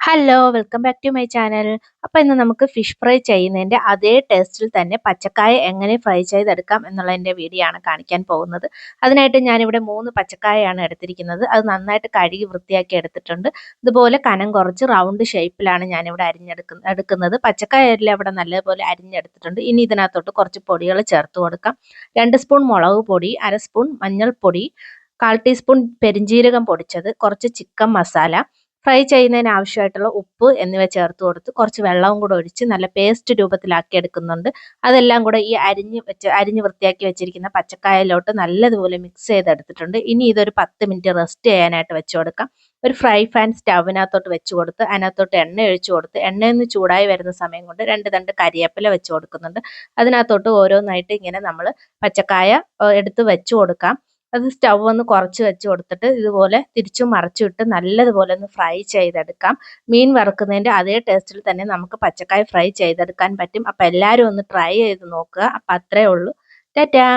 Hello welcome back to my channel അപ്പോൾ ഇന്ന് നമുക്ക് ഫിഷ് ഫ്രൈ ചെയ്യുന്നതിന്റെ അതേ ടേസ്റ്റിൽ തന്നെ പച്ചക്കായ എങ്ങനെ ഫ്രൈ ചെയ്തെടുക്കാം എന്നുള്ളതിന്റെ വീഡിയോ ആണ് കാണിക്കാൻ പോകുന്നത്. അതിനായിട്ട് ഞാനിവിടെ മൂന്ന് പച്ചക്കായയാണ് എടുത്തിരിക്കുന്നത്. അത് നന്നായിട്ട് കഴുകി വൃത്തിയാക്കി എടുത്തിട്ടുണ്ട്. ഇതുപോലെ കനം കുറച്ച് റൗണ്ട് ഷേപ്പിലാണ് ഞാനിവിടെ അരിഞ്ഞെടുക്കുന്ന എടുക്കുന്നത്. പച്ചക്കായ എല്ലാം ഇവിടെ നല്ലപോലെ അരിഞ്ഞെടുത്തിട്ടുണ്ട്. ഇനി ഇതിനകത്തോട്ട് കുറച്ച് പൊടികൾ ചേർത്ത് കൊടുക്കാം. രണ്ട് സ്പൂൺ മുളക് പൊടി അര സ്പൂൺ മഞ്ഞൾപ്പൊടി കാൽ ടീസ്പൂൺ പെരിഞ്ജീരകം പൊടിച്ചത് കുറച്ച് ചിക്കൻ മസാല ഫ്രൈ ചെയ്യുന്നതിന് ആവശ്യമായിട്ടുള്ള ഉപ്പ് എന്നിവ ചേർത്ത് കൊടുത്ത് കുറച്ച് വെള്ളവും കൂടെ ഒഴിച്ച് നല്ല പേസ്റ്റ് രൂപത്തിലാക്കി എടുക്കുന്നുണ്ട്. അതെല്ലാം കൂടെ ഈ അരിഞ്ഞ് വെച്ച് അരിഞ്ഞ് വൃത്തിയാക്കി വെച്ചിരിക്കുന്ന പച്ചക്കായലോട്ട് നല്ലതുപോലെ മിക്സ് ചെയ്തെടുത്തിട്ടുണ്ട്. ഇനി ഇതൊരു പത്ത് മിനിറ്റ് റെസ്റ്റ് ചെയ്യാനായിട്ട് വെച്ച് കൊടുക്കാം. ഒരു ഫ്രൈ പാൻ സ്റ്റവിനകത്തോട്ട് വെച്ച് കൊടുത്ത് അതിനകത്തോട്ട് എണ്ണ ഒഴിച്ച് കൊടുത്ത് എണ്ണയൊന്ന് ചൂടായി വരുന്ന സമയം കൊണ്ട് രണ്ട് തണ്ട് കരിയേപ്പില വെച്ച് കൊടുക്കുന്നുണ്ട്. അതിനകത്തോട്ട് ഓരോന്നായിട്ട് ഇങ്ങനെ നമ്മൾ പച്ചക്കായ എടുത്ത് വെച്ച് കൊടുക്കാം. അത് സ്റ്റൗ ഒന്ന് കുറച്ച് വെച്ച് കൊടുത്തിട്ട് ഇതുപോലെ തിരിച്ചും മറിച്ചിട്ട് നല്ലതുപോലെ ഒന്ന് ഫ്രൈ ചെയ്തെടുക്കാം. മീൻ വറുക്കുന്നതിന്റെ അതേ ടേസ്റ്റിൽ തന്നെ നമുക്ക് പച്ചക്കായ ഫ്രൈ ചെയ്തെടുക്കാൻ പറ്റും. അപ്പം എല്ലാവരും ഒന്ന് ട്രൈ ചെയ്ത് നോക്കുക. അപ്പം അത്രേ ഉള്ളൂ. ടാറ്റാ!